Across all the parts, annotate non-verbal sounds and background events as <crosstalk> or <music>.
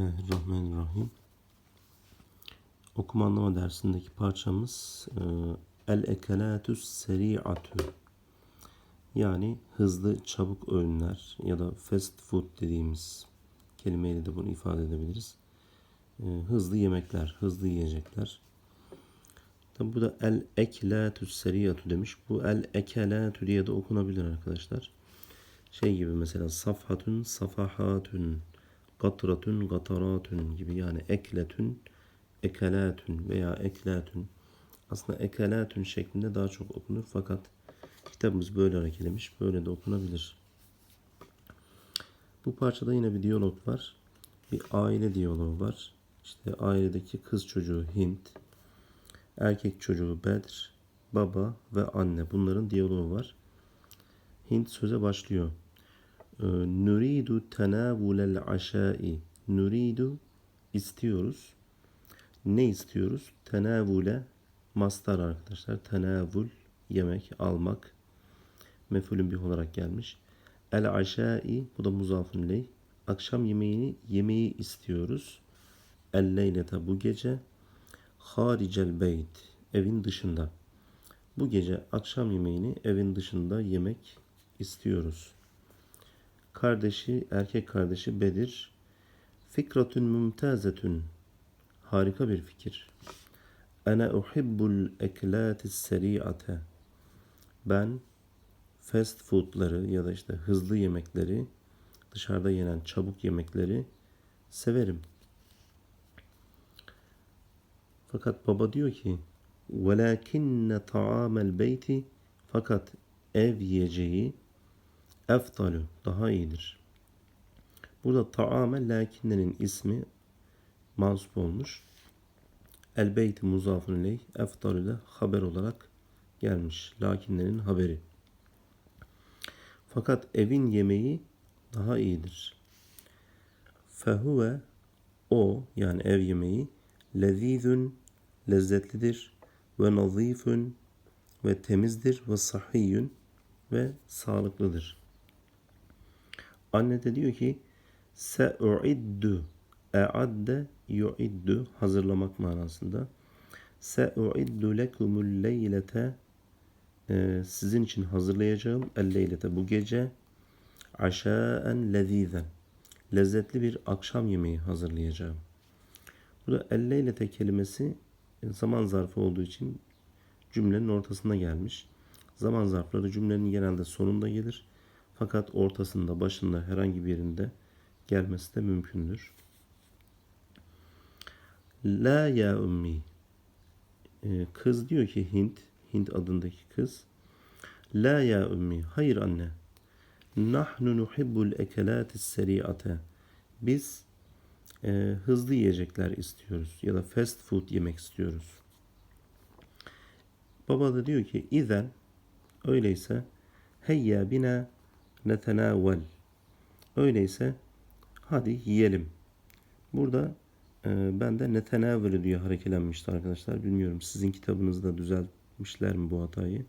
Bismillahirrahmanirrahim. Okuma anlama dersindeki parçamız e, El ekelatü seri'atü. Yani hızlı çabuk öğünler ya da fast food dediğimiz kelimeyle de bunu ifade edebiliriz. E, hızlı yemekler, hızlı yiyecekler. Tabi bu da el eklatü seri'atü demiş. Bu el ekelatü diye de okunabilir arkadaşlar. Şey gibi mesela safhatun, safahatun, katratun, gataratun gibi yani ekletün, ekelatün veya eklatün. Aslında ekelatün şeklinde daha çok okunur fakat kitabımız böyle harekelemiş. Böyle de okunabilir. Bu parçada yine bir diyalog var. Bir aile diyaloğu var. İşte ailedeki kız çocuğu Hint, erkek çocuğu Bedr, baba ve anne. Bunların diyaloğu var. Hint söze başlıyor. Ee, Nuridu tenavulel aşai. Nuridu istiyoruz. Ne istiyoruz? Tenavule mastar arkadaşlar. Tenavul yemek, almak. Mefulün bir olarak gelmiş. El aşai bu da muzafın ley. Akşam yemeğini yemeği istiyoruz. El leylete bu gece. Haricel beyt evin dışında. Bu gece akşam yemeğini evin dışında yemek istiyoruz. Kardeşi, erkek kardeşi Bedir. Fikratun mümtazetun. Harika bir fikir. Ana uhibbul eklatis seri'ate. Ben fast foodları ya da işte hızlı yemekleri, dışarıda yenen çabuk yemekleri severim. Fakat baba diyor ki وَلَاكِنَّ طَعَامَ الْبَيْتِ Fakat ev yiyeceği eftalu daha iyidir. Burada taame lakinnenin ismi mansup olmuş. El beyti muzafun ileyh eftalu da haber olarak gelmiş. Lakinlerin haberi. Fakat evin yemeği daha iyidir. Fehuve o yani ev yemeği lezizun lezzetlidir ve nazifun ve temizdir ve sahiyyun ve sağlıklıdır. Anne de diyor ki se'uiddu e'adde yu'iddu hazırlamak manasında. Se'uiddu lekumul leylete e, sizin için hazırlayacağım el leylete bu gece aşaen lezizen lezzetli bir akşam yemeği hazırlayacağım. Burada el leylete kelimesi zaman zarfı olduğu için cümlenin ortasına gelmiş. Zaman zarfları cümlenin genelde sonunda gelir. Fakat ortasında, başında herhangi bir yerinde gelmesi de mümkündür. La ya ummi. Ee, kız diyor ki Hint, Hint adındaki kız. La ya ummi. Hayır anne. Nahnu nuhibbul ekelatis seri'ate. Biz e, hızlı yiyecekler istiyoruz ya da fast food yemek istiyoruz. Baba da diyor ki izen öyleyse heyya bina netenavvel. Öyleyse hadi yiyelim. Burada e, ben de netenavvelü diye harekelenmişti arkadaşlar. Bilmiyorum sizin kitabınızda düzeltmişler mi bu hatayı.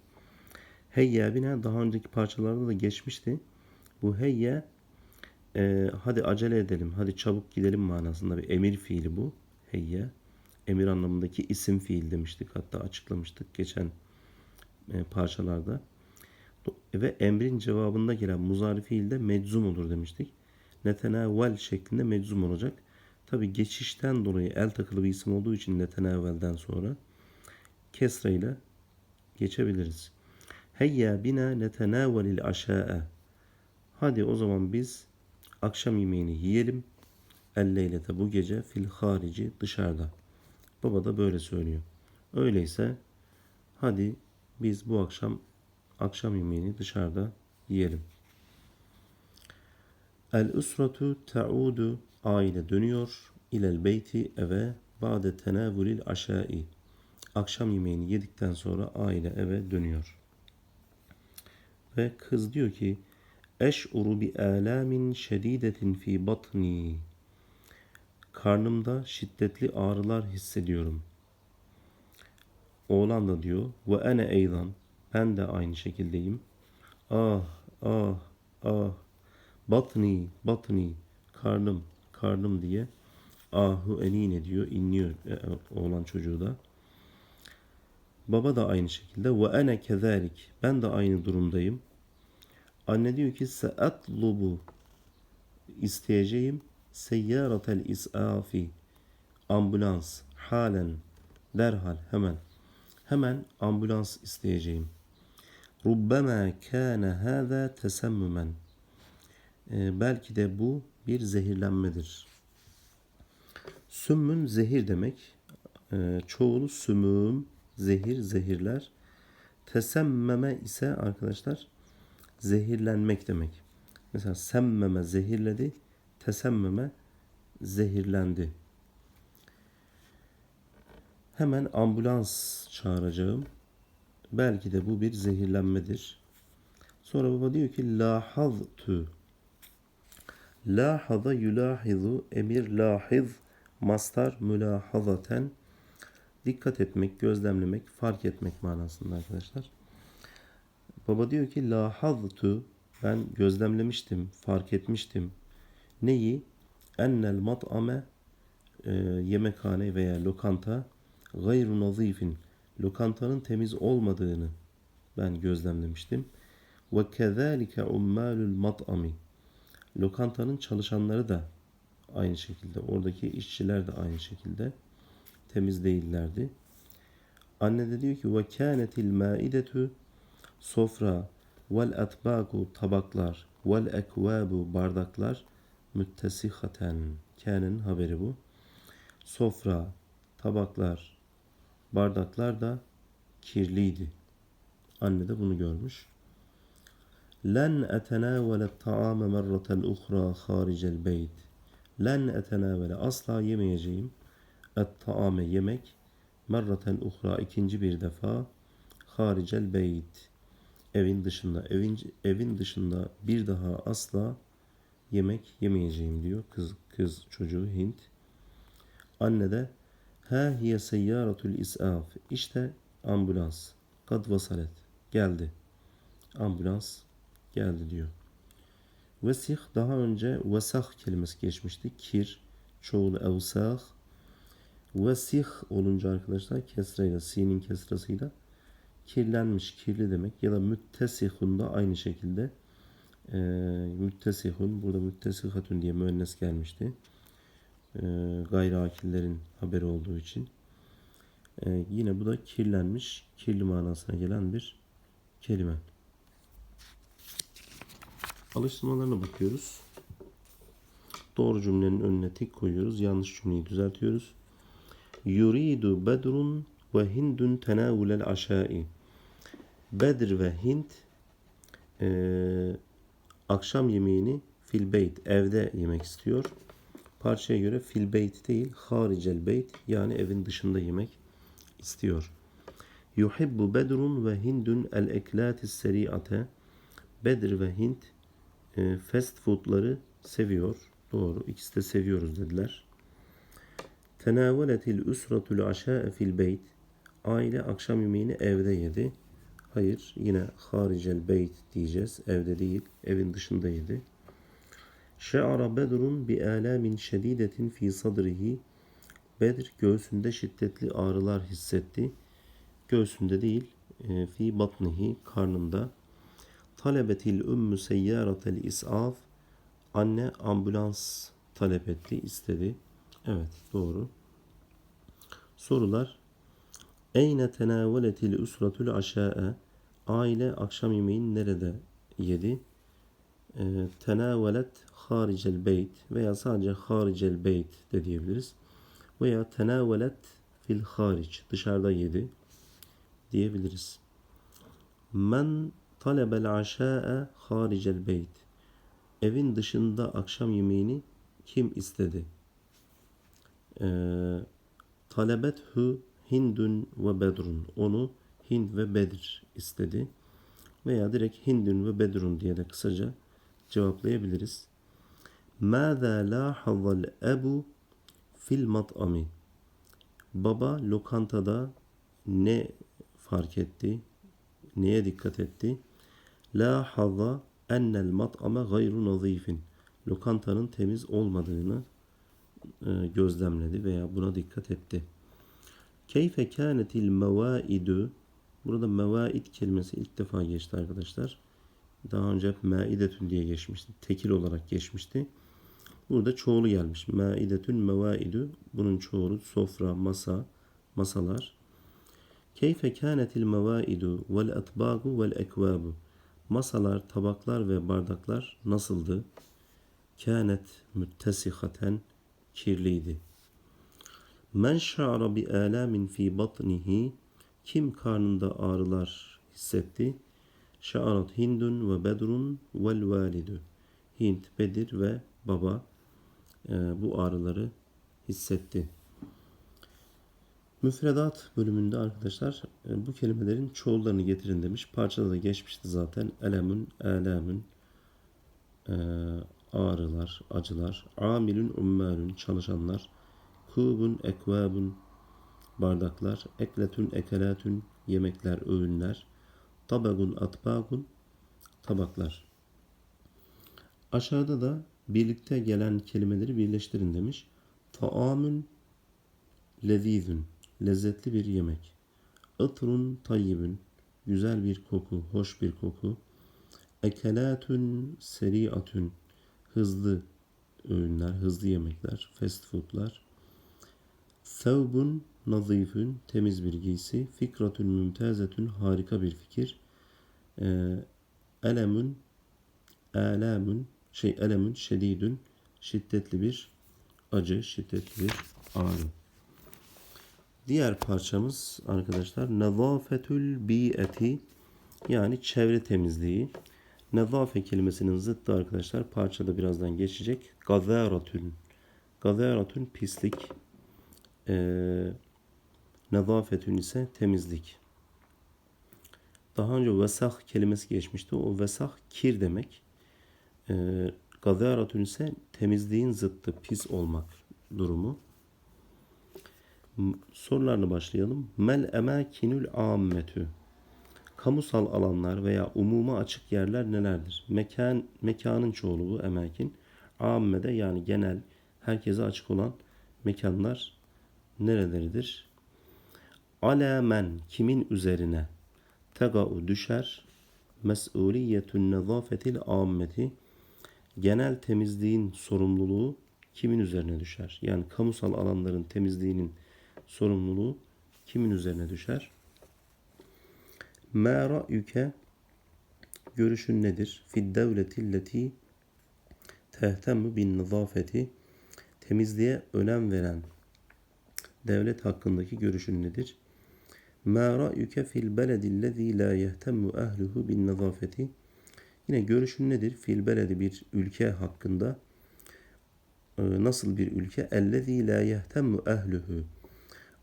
Heyya bina daha önceki parçalarda da geçmişti. Bu heyya e, hadi acele edelim, hadi çabuk gidelim manasında bir emir fiili bu. Heyya. Emir anlamındaki isim fiil demiştik. Hatta açıklamıştık geçen e, parçalarda. Ve emrin cevabında gelen muzari fiil de meczum olur demiştik. Netenavvel şeklinde meczum olacak. Tabi geçişten dolayı el takılı bir isim olduğu için netenavvelden sonra kesra ile geçebiliriz. Heyya bina netenavvelil aşa'a. Hadi o zaman biz akşam yemeğini yiyelim. El leylete bu gece fil harici dışarıda. Baba da böyle söylüyor. Öyleyse hadi biz bu akşam akşam yemeğini dışarıda yiyelim. El usratu ta'udu aile dönüyor ilel beyti eve ba'de tenavulil aşai. Akşam yemeğini yedikten sonra aile eve dönüyor. Ve kız diyor ki Eş'uru bi alamin şedidetin fi batni. Karnımda şiddetli ağrılar hissediyorum. Oğlan da diyor ve ene eydan ben de aynı şekildeyim. Ah ah ah batni batni karnım karnım diye ahu enin ediyor, inliyor e, oğlan çocuğu da. Baba da aynı şekilde ve ene kezalik. Ben de aynı durumdayım. Anne diyor ki seatlubu isteyeceğim seyyaratel isafi ambulans halen derhal hemen hemen ambulans isteyeceğim. Rubbema kana hâzâ tesemmümen. Ee, belki de bu bir zehirlenmedir. Sümmün zehir demek. Ee, çoğulu sümüm, zehir, zehirler. Tesemmeme ise arkadaşlar zehirlenmek demek. Mesela semmeme zehirledi, tesemmeme zehirlendi. Hemen ambulans çağıracağım. Belki de bu bir zehirlenmedir. Sonra baba diyor ki lahaztu. Lahaza yulahizu emir lahiz mastar mülahazaten dikkat etmek, gözlemlemek, fark etmek manasında arkadaşlar. Baba diyor ki lahaztu ben gözlemlemiştim, fark etmiştim. Neyi? Ennel mat'ame e, yemekhane veya lokanta gayru nazifin lokantanın temiz olmadığını ben gözlemlemiştim. Ve kezalike ummalul mat'ami lokantanın çalışanları da aynı şekilde oradaki işçiler de aynı şekilde temiz değillerdi. Anne de diyor ki ve kânetil maidetu sofra vel atbaku tabaklar vel ekvabu bardaklar müttesihaten kânenin haberi bu. Sofra, tabaklar, bardaklar da kirliydi. Anne de bunu görmüş. Len etenavele ta'ame merratel uhra haricel beyt. Len etenavele asla yemeyeceğim. Et ta'ame yemek. Merraten uhra ikinci bir defa. Haricel beyt. Evin dışında. Evin, evin dışında bir daha asla yemek yemeyeceğim diyor kız, kız çocuğu Hint. Anne de Ha hiye seyyaratul isaf. İşte ambulans. Kad vasalet. Geldi. Ambulans geldi diyor. Vesih daha önce vesah kelimesi geçmişti. Kir, çoğulu evsah. Vesih olunca arkadaşlar kesreyle, sinin kesrasıyla kirlenmiş, kirli demek. Ya da müttesihun da aynı şekilde e, müttesihun, burada müttesihatun diye müennes gelmişti. E, gayri akillerin haberi olduğu için. E, yine bu da kirlenmiş, kirli manasına gelen bir kelime. Alıştırmalarına bakıyoruz. Doğru cümlenin önüne tik koyuyoruz. Yanlış cümleyi düzeltiyoruz. Yuridu bedrun ve hindun tenavulel aşai. Bedir ve Hint e, akşam yemeğini fil beyt evde yemek istiyor. Parçaya göre fil beyt değil haricel beyt yani evin dışında yemek istiyor. Yuhibbu bedrun ve hindun el eklatis seriate. Bedir ve Hint e, fast foodları seviyor. Doğru. İkisi de seviyoruz dediler. Tenaveletil usratul aşa'a fil beyt. Aile akşam yemeğini evde yedi. Hayır. Yine haricel beyt diyeceğiz. Evde değil. Evin dışında yedi. Şe'ara bedrun bi alamin şedidetin fi sadrihi. Bedir göğsünde şiddetli ağrılar hissetti. Göğsünde değil, e, fi batnihi karnında. Talebetil ümmü seyyaratel is'af. Anne ambulans talep etti, istedi. Evet, doğru. Sorular. Eyne tenaveletil usratul aşa'a. Aile akşam yemeğini nerede yedi? E, haricel beyt veya sadece haricel beyt de diyebiliriz. Veya tenavelet fil haric dışarıda yedi diyebiliriz. Men talebel aşa'a haricel beyt. Evin dışında akşam yemeğini kim istedi? Ee, talebet hu hindun ve bedrun. Onu Hind ve Bedir istedi. Veya direkt Hindun ve Bedrun diye de kısaca cevaplayabiliriz. Mâzâ lâhazal ebu fil mat'ami. Baba lokantada ne fark etti? Neye dikkat etti? La haza ennel mat'ame gayru nazifin. Lokantanın temiz olmadığını e, gözlemledi veya buna dikkat etti. Keyfe kânetil mevâidu Burada mevaid kelimesi ilk defa geçti arkadaşlar. Daha önce hep maidetün diye geçmişti. Tekil olarak geçmişti. Burada çoğulu gelmiş. Maidetün mevaidu. Bunun çoğulu sofra, masa, masalar. Keyfe kânetil mevaidu vel atbâgu vel ekvâbu. Masalar, tabaklar ve bardaklar nasıldı? Kânet müttesihaten kirliydi. Men şa'ra bi âlâmin fi batnihi kim karnında ağrılar hissetti? Şa'arat Hindun ve Bedrun vel validu. Hint, Bedir ve baba bu ağrıları hissetti. Müfredat bölümünde arkadaşlar e, bu kelimelerin çoğullarını getirin demiş. Parçada da geçmişti zaten. Elemün, elemün, e, ağrılar, acılar. Amilün, ummalün, çalışanlar. Kubun, ekvabun, bardaklar. Ekletün, ekelatün, yemekler, öğünler. Tabagun, atbagun, tabaklar. Aşağıda da birlikte gelen kelimeleri birleştirin demiş. Taamün lezizün, lezzetli bir yemek. Itrun tayyibün, güzel bir koku, hoş bir koku. Ekelatün seriatün, hızlı öğünler, hızlı yemekler, fast foodlar. Sevbun nazifün, temiz bir giysi. Fikratün mümtezetün, harika bir fikir. Ee, elemün, alamün, şey elemün, şedidün, şiddetli bir acı, şiddetli bir ağrı. Diğer parçamız arkadaşlar nezafetül bi'eti yani çevre temizliği. Nezafe kelimesinin zıttı arkadaşlar parçada birazdan geçecek. Gazaratün. Gazaratün pislik. Ee, nezafetün ise temizlik. Daha önce vesah kelimesi geçmişti. O vesah kir demek. Ee, Gazaratün ise temizliğin zıttı, pis olmak durumu. Sorularla başlayalım. Mel emakinül ammetü. Kamusal alanlar veya umuma açık yerler nelerdir? Mekan, mekanın çoğulu bu emakin. Ammede yani genel, herkese açık olan mekanlar nereleridir? Ala men kimin üzerine tega'u düşer mesuliyetün nezafetil ammeti genel temizliğin sorumluluğu kimin üzerine düşer? Yani kamusal alanların temizliğinin sorumluluğu kimin üzerine düşer? Ma ra'yuke görüşün nedir? Fid devletilleti tehtemmu bin nezafeti temizliğe önem veren devlet hakkındaki görüşün nedir? Ma ra'yuke fil beledillezî la yehtemmu ehluhu bin nezafeti Yine görüşün nedir? Fil beledi bir ülke hakkında e, nasıl bir ülke? Ellezî la yehtemmu ehluhu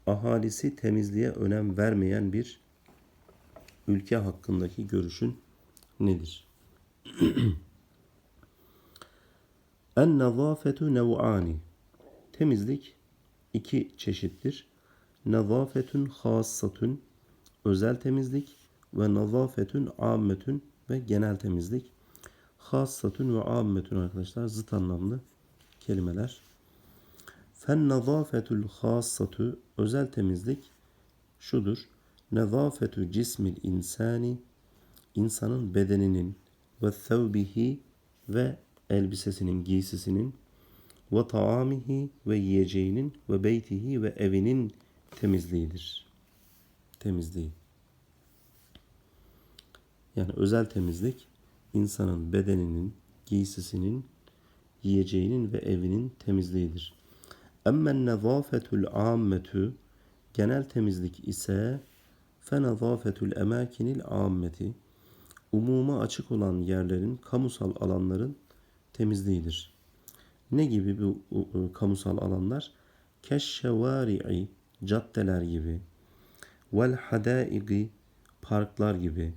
ahalisi temizliğe önem vermeyen bir ülke hakkındaki görüşün nedir? en nezafetu nev'ani temizlik iki çeşittir. Nezafetun hassatun özel temizlik ve nezafetun ammetun ve genel temizlik. Hassatun ve ammetun arkadaşlar zıt anlamlı kelimeler. Fen nezafetul hassatu özel temizlik şudur. Nezafetu cismil insani insanın bedeninin ve thevbihi ve elbisesinin, giysisinin ve taamihi ve yiyeceğinin ve beytihi ve evinin temizliğidir. Temizliği. Yani özel temizlik insanın bedeninin, giysisinin, yiyeceğinin ve evinin temizliğidir. Emmen nezafetul ammetu genel temizlik ise fenezafetul emakinil ammeti umuma açık olan yerlerin, kamusal alanların temizliğidir. Ne gibi bu kamusal alanlar? Keşşevari'i caddeler gibi vel hadaigi parklar gibi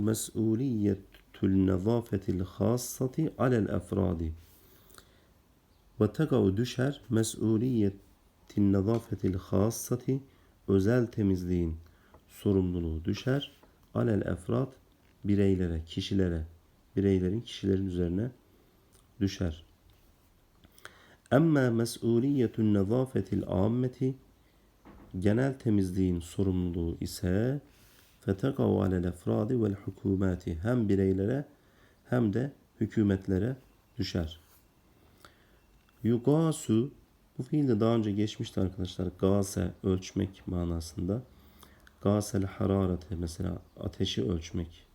mes'uliyetul nezafetil hassati alel efradi ve tega'u düşer mes'uliyetin nezafetil hassati özel temizliğin sorumluluğu düşer alel efrad bireylere, kişilere, bireylerin, kişilerin üzerine düşer. Emma mes'uliyetun nezafetil ammeti genel temizliğin sorumluluğu ise alel efradi vel hukumati hem bireylere hem de hükümetlere düşer. Yugasu bu fiil de daha önce geçmişti arkadaşlar. Gase ölçmek manasında. Gasel hararete mesela ateşi ölçmek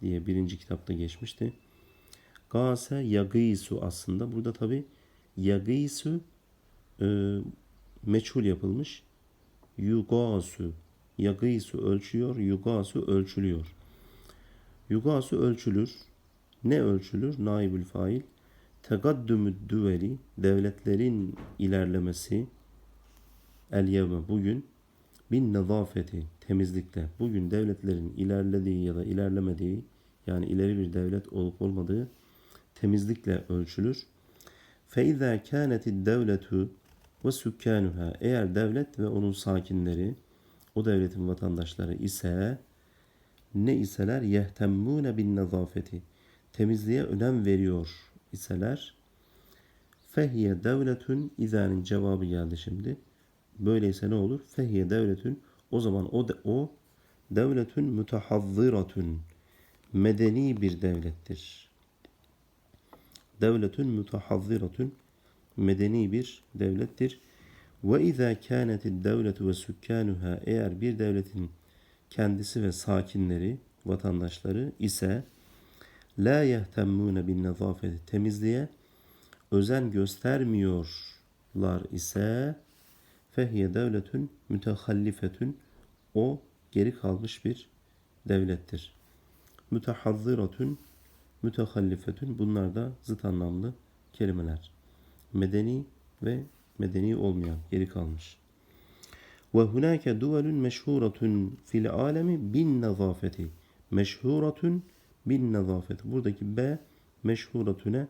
diye birinci kitapta geçmişti. Gase yagisu aslında. Burada tabi yagisu e, meçhul yapılmış. Yugasu yagisu ölçüyor. Yugasu ölçülüyor. Yugasu ölçülür. Ne ölçülür? Naibül fail. Tegaddümü düveli devletlerin ilerlemesi el yevme bugün bin nezafeti temizlikte bugün devletlerin ilerlediği ya da ilerlemediği yani ileri bir devlet olup olmadığı temizlikle ölçülür. Kâneti devletu ve sükkanuha eğer devlet ve onun sakinleri o devletin vatandaşları ise ne iseler yehtemmûne bin nezafeti temizliğe önem veriyor iseler fehiye devletün izanin cevabı geldi şimdi. Böyleyse ne olur? Fehiye devletün o zaman o de, o devletün mütehazziratün medeni bir devlettir. Devletün mütehazziratün medeni bir devlettir. Ve izâ kânetid devletu ve sükkanuha eğer bir devletin kendisi ve sakinleri, vatandaşları ise la yehtemmûne bin nezafeti temizliğe özen göstermiyorlar ise fehiye devletün mütehallifetün o geri kalmış bir devlettir. Mütehazziratün mütehallifetün bunlar da zıt anlamlı kelimeler. Medeni ve medeni olmayan geri kalmış. Ve hunake duvelun meşhuratun fil alemi bin nezafeti. Meşhuratun bin nezafeti. Buradaki B meşhuratüne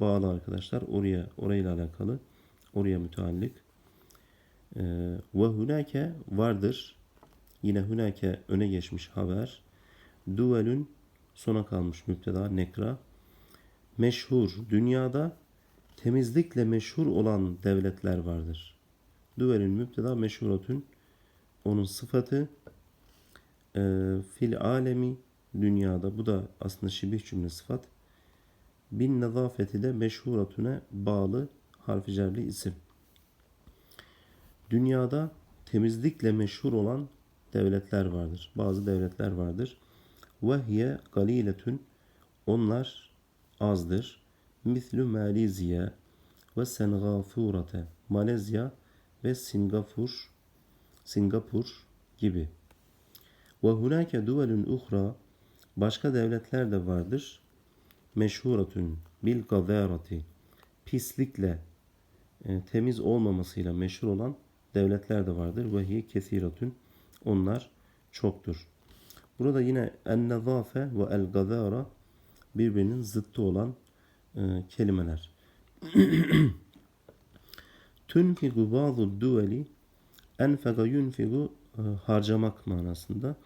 bağlı arkadaşlar. Oraya orayla alakalı. Oraya müteallik. Ee, ve hunake vardır. Yine hunake öne geçmiş haber. Duvelün sona kalmış müpteda nekra. Meşhur dünyada temizlikle meşhur olan devletler vardır. Duvelün müpteda meşhuratün onun sıfatı e, fil alemi dünyada bu da aslında şibih cümle sıfat bin nezafeti de meşhuratüne bağlı harfi cerli isim. Dünyada temizlikle meşhur olan devletler vardır. Bazı devletler vardır. Vehye galiletün onlar azdır. Mislü Malezya ve Singapur'ate Malezya ve Singapur Singapur gibi. Ve hunake duvelün uhra başka devletler de vardır. Meşhuratun bil gazarati pislikle e, temiz olmamasıyla meşhur olan devletler de vardır. Ve hiye kesiratun onlar çoktur. Burada yine en-nezafe ve el-gazara birbirinin zıttı olan e, kelimeler. <clears throat> Tünfigu bazı duveli enfega yunfigu e, harcamak manasında.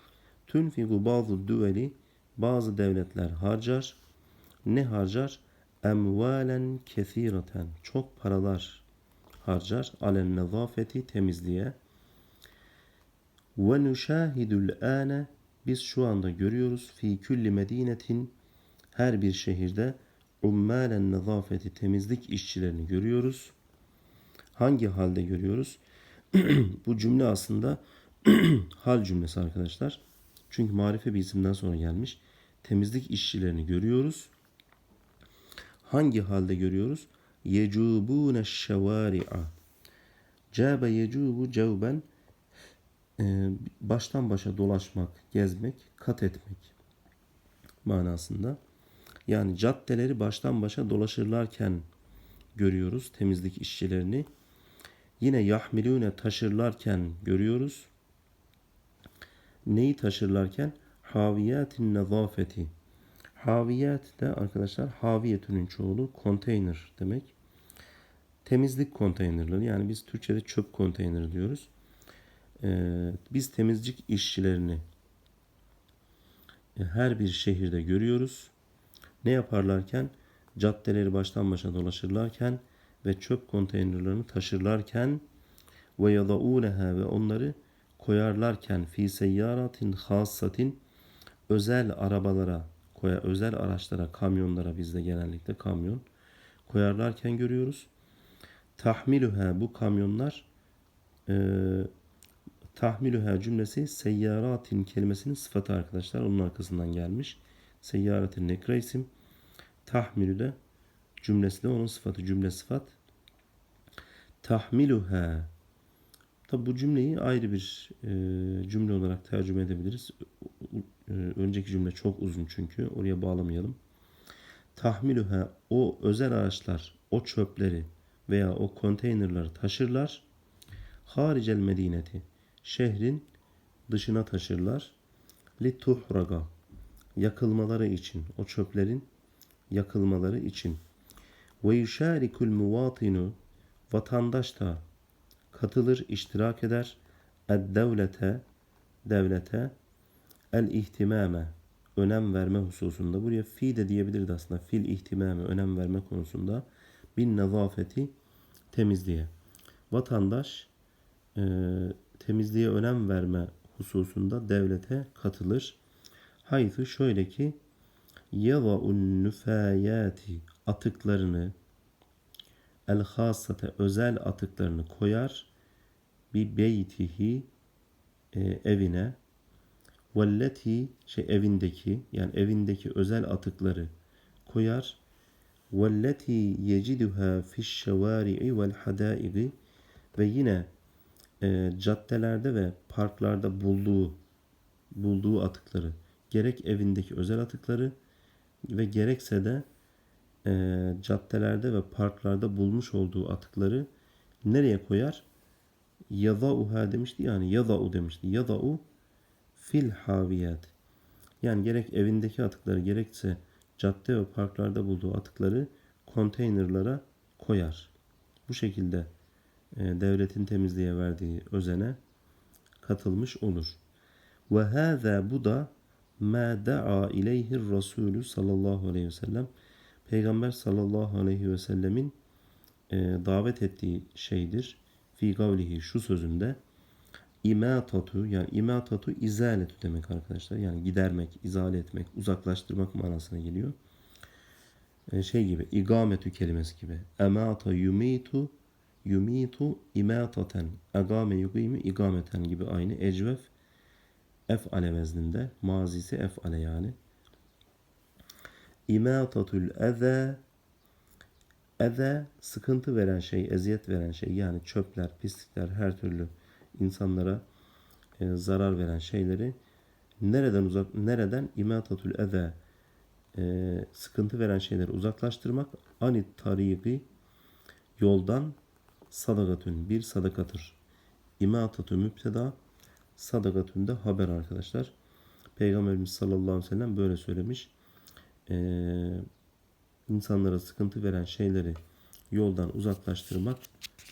Tünfigu bazı duveli bazı devletler harcar. Ne harcar? Emvalen kesireten. Çok paralar harcar. Alen nezafeti temizliğe. Ve nüşahidul ane biz şu anda görüyoruz fi külli medinetin her bir şehirde ummalen nezafeti temizlik işçilerini görüyoruz. Hangi halde görüyoruz? <clears throat> Bu cümle aslında <clears throat> hal cümlesi arkadaşlar. Çünkü marife bir isimden sonra gelmiş. Temizlik işçilerini görüyoruz. Hangi halde görüyoruz? Yecubune şevari'a. Cabe yecubu cevben e, baştan başa dolaşmak, gezmek, kat etmek manasında. Yani caddeleri baştan başa dolaşırlarken görüyoruz temizlik işçilerini. Yine yahmilune taşırlarken görüyoruz. Neyi taşırlarken? Haviyatin nezafeti. Haviyat de arkadaşlar haviyetünün çoğulu konteyner demek. Temizlik konteynerleri yani biz Türkçe'de çöp konteyneri diyoruz. Ee, biz temizlik işçilerini e, her bir şehirde görüyoruz. Ne yaparlarken? Caddeleri baştan başa dolaşırlarken ve çöp konteynerlerini taşırlarken ve yadauneha ve onları koyarlarken fi seyyaratin hassatin özel arabalara koya özel araçlara kamyonlara bizde genellikle kamyon koyarlarken görüyoruz. Tahmiluha bu kamyonlar e, tahmiluha cümlesi seyyaratin kelimesinin sıfatı arkadaşlar. Onun arkasından gelmiş. Seyyaratin nekre isim. Tahmilü de cümlesi de onun sıfatı. Cümle sıfat. Tahmiluha. Tabi bu cümleyi ayrı bir e, cümle olarak tercüme edebiliriz. E, önceki cümle çok uzun çünkü. Oraya bağlamayalım. Tahmiluha o özel araçlar o çöpleri veya o konteynerları taşırlar. Haricel medineti şehrin dışına taşırlar. Li tuhraga yakılmaları için o çöplerin yakılmaları için ve yuşarikul muvatinu vatandaş da katılır, iştirak eder. Ed-devlete devlete el ihtimame önem verme hususunda buraya fi de diyebilirdi aslında. Fil ihtimame önem verme konusunda bin nezafeti temizliğe. Vatandaş e, temizliğe önem verme hususunda devlete katılır. Haytı şöyle ki yeva'un nüfayati atıklarını el hasate özel atıklarını koyar bir beytihi e, evine. Velleti şey evindeki yani evindeki özel atıkları koyar. Velleti yeciduha fiş şevari'i vel hadaigi ve yine e, caddelerde ve parklarda bulduğu bulduğu atıkları gerek evindeki özel atıkları ve gerekse de e, caddelerde ve parklarda bulmuş olduğu atıkları nereye koyar? Yadauha demişti yani yadau demişti. Yadau fil haviyat. Yani gerek evindeki atıkları gerekse cadde ve parklarda bulduğu atıkları konteynerlara koyar. Bu şekilde e, devletin temizliğe verdiği özene katılmış olur. Ve hâzâ bu da ma da'a ileyhir Resulü sallallahu aleyhi ve sellem Peygamber sallallahu aleyhi ve sellemin e, davet ettiği şeydir. Fi gavlihi şu sözünde imatatu yani imatatu izaletu demek arkadaşlar. Yani gidermek, izale etmek, uzaklaştırmak manasına geliyor. E, şey gibi igametü kelimesi gibi. Emata yumitu yumitu imataten. Agame yugimu igameten gibi aynı ecvef ef'ale vezninde. Mazisi ef'ale yani. İmatatul eze eze sıkıntı veren şey, eziyet veren şey yani çöpler, pislikler, her türlü insanlara e, zarar veren şeyleri nereden uzak nereden imatatul eze e, sıkıntı veren şeyleri uzaklaştırmak anit tariki yoldan sadakatün bir sadakatır. İmatatü müpteda sadakatün de haber arkadaşlar. Peygamberimiz sallallahu aleyhi ve sellem böyle söylemiş. Ee, insanlara sıkıntı veren şeyleri yoldan uzaklaştırmak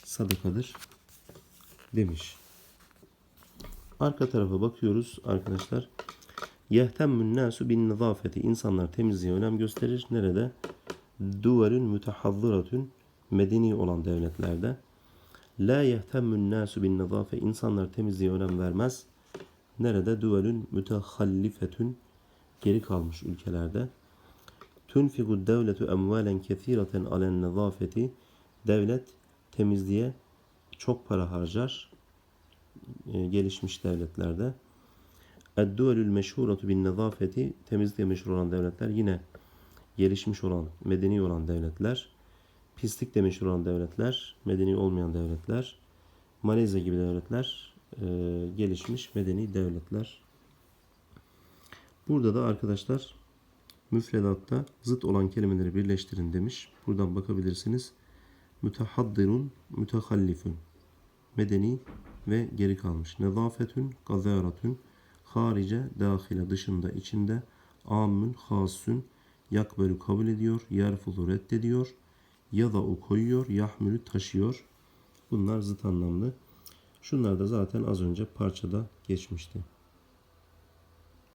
sadakadır demiş. Arka tarafa bakıyoruz arkadaşlar. Yehtemmün nasu bin nazafeti. İnsanlar temizliğe önem gösterir. Nerede? Duvelün mütehazziratün medeni olan devletlerde. La yehtemmün nasu bin nazafe. İnsanlar temizliğe önem vermez. Nerede? Duvelün mütehallifetün geri kalmış ülkelerde. Tunfigu devletu emvalen kesireten alen nazafeti. Devlet temizliğe çok para harcar. E, gelişmiş devletlerde. Edduvelül meşhuratu bin nazafeti. Temizliğe meşhur olan devletler yine gelişmiş olan, medeni olan devletler. Pislikle meşhur olan devletler, medeni olmayan devletler. Malezya gibi devletler e, gelişmiş medeni devletler. Burada da arkadaşlar müfredatta zıt olan kelimeleri birleştirin demiş. Buradan bakabilirsiniz. Mütehaddirun, mütehallifun. Medeni ve geri kalmış. Nezafetün, gazaratün. Harice, dahile, dışında, içinde. Amün, hasün. Yakbelü kabul ediyor. Yerfulu reddediyor. Ya da o koyuyor. Yahmülü taşıyor. Bunlar zıt anlamlı. Şunlar da zaten az önce parçada geçmişti.